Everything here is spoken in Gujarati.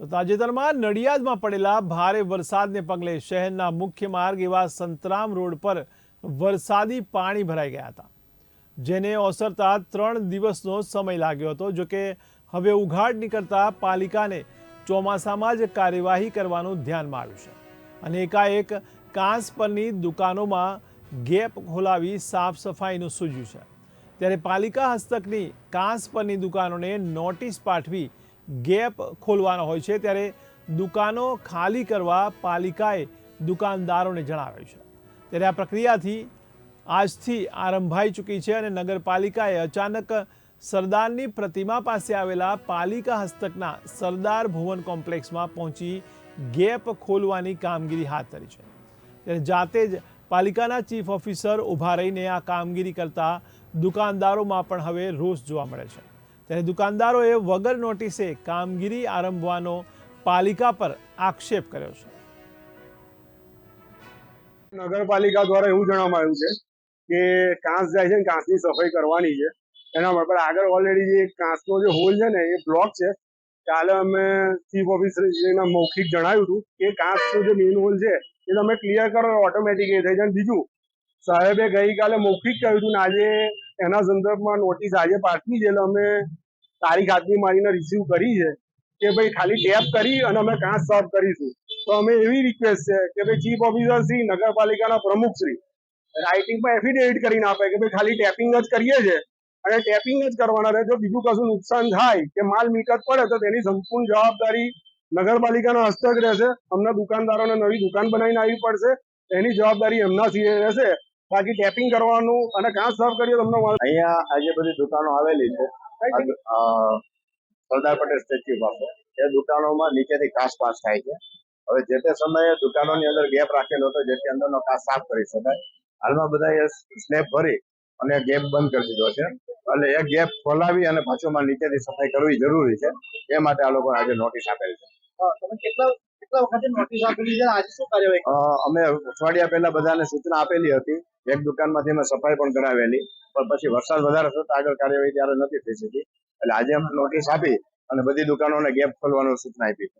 તો તાજેતરમાં નડિયાદમાં પડેલા ભારે વરસાદને પગલે શહેરના મુખ્ય માર્ગ એવા સંતરામ રોડ પર વરસાદી પાણી ભરાઈ ગયા હતા, જેને ઓસરતા ત્રણ દિવસનો સમય લાગ્યો હતો જોકે હવે ઉઘાડ નીકળતા પાલિકાને ચોમાસામાં જ કાર્યવાહી કરવાનું ધ્યાનમાં આવ્યું છે અને એકાએક કાંસ પરની દુકાનોમાં ગેપ ખોલાવી સાફ સફાઈનું સૂજ્યું છે. ત્યારે પાલિકા હસ્તકની કાંસ પરની દુકાનોને નોટિસ પાઠવી ગેપ ખોલવાનો હોય છે ત્યારે દુકાનો ખાલી કરવા પાલિકાએ દુકાનદારોને જણાવ્યું છે. ત્યારે આ પ્રક્રિયાથી આજથી આરંભાઈ ચૂકી છે અને નગરપાલિકાએ અચાનક સરદારની પ્રતિમા પાસે આવેલા પાલિકા હસ્તકના સરદાર ભુવન કોમ્પ્લેક્સમાં પહોંચી ગેપ ખોલવાની કામગીરી હાથ ધરી છે. ત્યારે જાતે જ પાલિકાના ચીફ ઓફિસર ઊભા રહીને આ કામગીરી કરતા દુકાનદારોમાં પણ હવે રોષ જોવા મળે છે. ત્યારે દુકાનદારોએ વગર નોટિસે કામગીરી આરંભવાનો પાલિકા પર આક્ષેપ કર્યો છે. નગરપાલિકા દ્વારા એવું જણાવવામાં આવ્યું છે કે કાંસ જાય છે ને કાંસની સફાઈ કરવાની છે. એના માટે આગળ ઓલરેડી જે કાંસનો જે હોલ છે ને, એ બ્લોક છે. કાલે અમે ચીફ ઓફિસરને મૌખિક જણાવ્યું હતું કે કાંસનો જે મેઇન હોલ છે, એ તમે ક્લિયર કરો ઓટોમેટિક એ થઈ જાય. બીજું, સાહેબે ગઈકાલે મૌખિક કહ્યું હતું ને, આજે એના સંદર્ભમાં નોટિસ આજે પાઠવી છે એટલે અમે તારીખ આજની મારીને રિસીવ કરી છે કે ભાઈ ખાલી ટેપ કરી અને અમે કાચ સર્વ કરીશું. તો અમે એવી રિક્વેસ્ટ છે કે ભાઈ ચીફ ઓફિસર શ્રી, નગરપાલિકાના પ્રમુખ શ્રી રાઇટિંગમાં એફિડેવિટ કરીને આપે કે ભાઈ ખાલી ટેપિંગ જ કરીએ છે અને ટેપિંગ જ કરવાના રહે જો બીજું કશું નુકસાન થાય કે માલ મિલકત પડે તો તેની સંપૂર્ણ જવાબદારી નગરપાલિકાના હસ્તક રહેશે. અમને દુકાનદારોને નવી દુકાન બનાવીને આવી પડશે. એની જવાબદારી એમના સિવાય રહેશે. બાકી ટેપિંગ કરવાનું અને કાં સાફ કરીએ તમને અહીંયા આજે બધી દુકાનો આવેલી છે સરદાર પટેલ સ્ટેચ્યુ પાસે એ દુકાનોમાં નીચેથી કાચ પાસ થાય છે. હવે જે તે સમયે દુકાનોની અંદર ગેપ રાખેલો હતો જેથી અંદરનો કાચ સાફ કરી શકાય. હાલમાં બધાએ સ્લેબ ભરી અને ગેપ બંધ કરી દીધો છે. એટલે એ ગેપ ખોલાવી અને પાછું નીચેથી સફાઈ કરવી જરૂરી છે. એ માટે આ લોકો આજે નોટિસ આપેલ છે. અમે અઠવાડિયા પહેલા બધાને સૂચના આપેલી હતી એક દુકાનમાંથી અમે સફાઈ પણ કરાવેલી. પણ પછી વરસાદ વધારે થતા આગળ કાર્યવાહી ત્યારે નથી થઈ શકી. એટલે આજે અમે નોટિસ આપી અને બધી દુકાનોને ગેપ ખોલવાની સૂચના આપી.